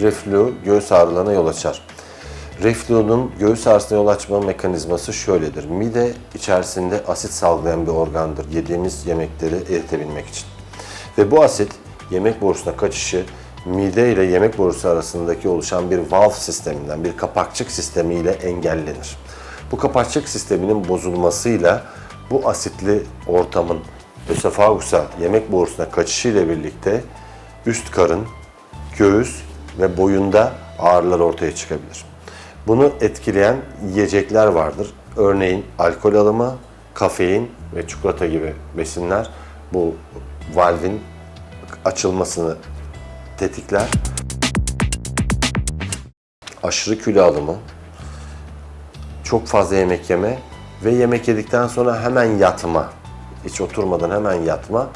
Reflü göğüs ağrılarına yol açar. Reflünün göğüs ağrısına yol açma mekanizması şöyledir. Mide içerisinde asit salgılayan bir organdır. Yediğimiz yemekleri eritebilmek için. Ve bu asit yemek borusuna kaçışı mide ile yemek borusu arasındaki oluşan bir valve sisteminden, bir kapakçık sistemiyle engellenir. Bu kapakçık sisteminin bozulmasıyla bu asitli ortamın ösefagusa, yemek borusuna kaçışı ile birlikte üst karın, göğüs ve boyunda ağrılar ortaya çıkabilir. Bunu etkileyen yiyecekler vardır. Örneğin alkol alımı, kafein ve çikolata gibi besinler bu valvin açılmasını tetikler. Aşırı kilo alımı, çok fazla yemek yeme ve yemek yedikten sonra hemen yatma, hiç oturmadan hemen yatma.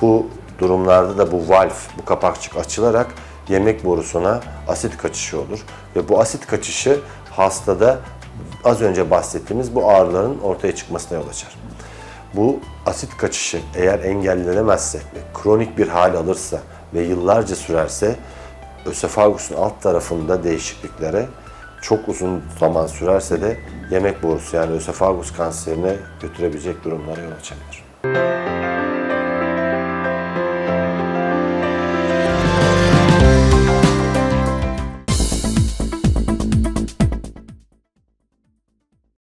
Bu durumlarda da bu valv, bu kapakçık açılarak yemek borusuna asit kaçışı olur. Ve bu asit kaçışı hastada az önce bahsettiğimiz bu ağrıların ortaya çıkmasına yol açar. Bu asit kaçışı eğer engellenemezse ve kronik bir hal alırsa ve yıllarca sürerse ösefagusun alt tarafında değişikliklere çok uzun zaman sürerse de yemek borusu yani ösefagus kanserine götürebilecek durumlara yol açabilir.